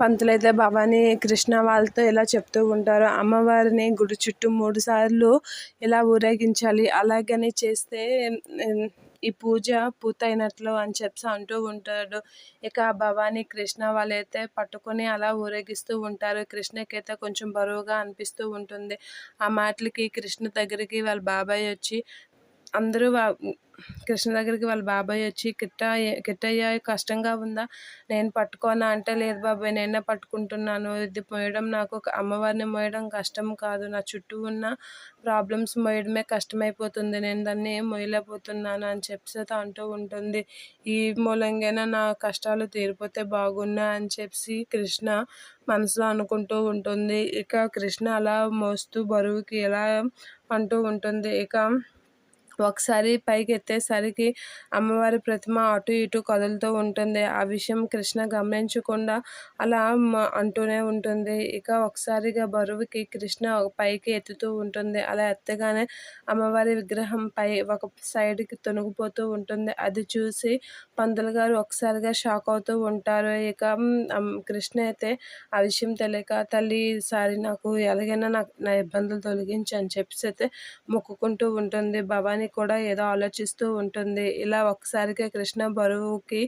పంతులైతే భవానీ కృష్ణ వాళ్ళతో ఇలా చెప్తూ ఉంటారు అమ్మవారిని గుడి చుట్టూ మూడు సార్లు ఇలా ఊరేగించాలి అలాగని చేస్తే ఈ పూజ పూర్తయినట్లు అని చెప్పి అంటూ ఉంటాడు. ఇక భవానీ కృష్ణ వాళ్ళైతే పట్టుకొని అలా ఊరేగిస్తూ ఉంటారు. కృష్ణకైతే కొంచెం బరువుగా అనిపిస్తూ ఉంటుంది. ఆ మాటలకి కృష్ణ దగ్గరికి వాళ్ళ బాబాయ్ వచ్చి అందరూ కృష్ణ దగ్గరికి వాళ్ళ బాబాయ్ వచ్చి కిట్టయ్య కిట్టయ్య కష్టంగా ఉందా? నేను పట్టుకోనా? అంటే లేదు బాబాయ్ నేనే పట్టుకుంటున్నాను. ఇది మోయడం నాకు అమ్మవారిని మోయడం కష్టం కాదు. నా చుట్టూ ఉన్న ప్రాబ్లమ్స్ మోయడమే కష్టమైపోతుంది. నేను దాన్ని ఏం మోయలేకపోతున్నాను అని చెప్పి అంటూ ఉంటుంది. ఈ మూలంగానే నా కష్టాలు తీరిపోతే బాగున్నా అని చెప్పి కృష్ణ మనసులో అనుకుంటూ ఉంటుంది. ఇక కృష్ణ అలా మోస్తూ బరువుకి ఎలా అంటూ ఉంటుంది. ఇక ఒకసారి పైకి ఎత్తేసరికి అమ్మవారి ప్రతిమ అటు ఇటు కదులుతూ ఉంటుంది. ఆ విషయం కృష్ణ గమనించకుండా అలా అంటూనే ఉంటుంది. ఇక ఒకసారిగా బరువుకి కృష్ణ పైకి ఎత్తుతూ ఉంటుంది. అలా ఎత్తగానే అమ్మవారి విగ్రహం పై ఒక సైడ్కి తొనుగుపోతూ ఉంటుంది. అది చూసి పంతులు గారు ఒకసారిగా షాక్ అవుతూ ఉంటారు. ఇక కృష్ణ అయితే ఆ విషయం తెలియక తల్లి ఈసారి నాకు ఎలాగైనా నాకు నా ఇబ్బందులు తొలగించి అని చెప్పేసి అయితే మొక్కుకుంటూ ఉంటుంది. భవానీ కూడా ఏదో ఆలోచిస్తూ ఉంటుంది. ఇలా ఒకసారిగా కృష్ణ బరువుకి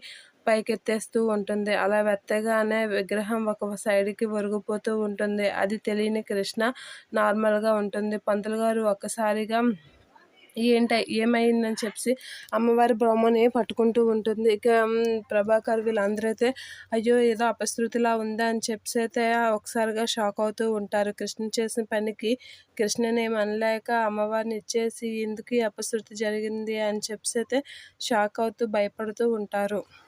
పైకెత్తేస్తూ ఉంటుంది. అలా వెత్తగానే విగ్రహం ఒక సైడ్కి ఒరిగిపోతూ ఉంటుంది. అది తెలియని కృష్ణ నార్మల్గా ఉంటుంది. పంతులు గారు ఒక్కసారిగా ఏంట ఏమైందని చెప్పి అమ్మవారి బ్రహ్మని పట్టుకుంటూ ఉంటుంది. ఇక ప్రభాకర్ వీళ్ళందరూ అయితే అయ్యో ఏదో అపశృతిలా ఉందా అని చెప్పి అయితే ఒకసారిగా షాక్ అవుతూ ఉంటారు. కృష్ణ చేసిన పనికి కృష్ణని అనలేక అమ్మవారిని ఇచ్చేసి ఎందుకు అపశృతి జరిగింది అని చెప్పి అయితే షాక్ అవుతూ భయపడుతూ ఉంటారు.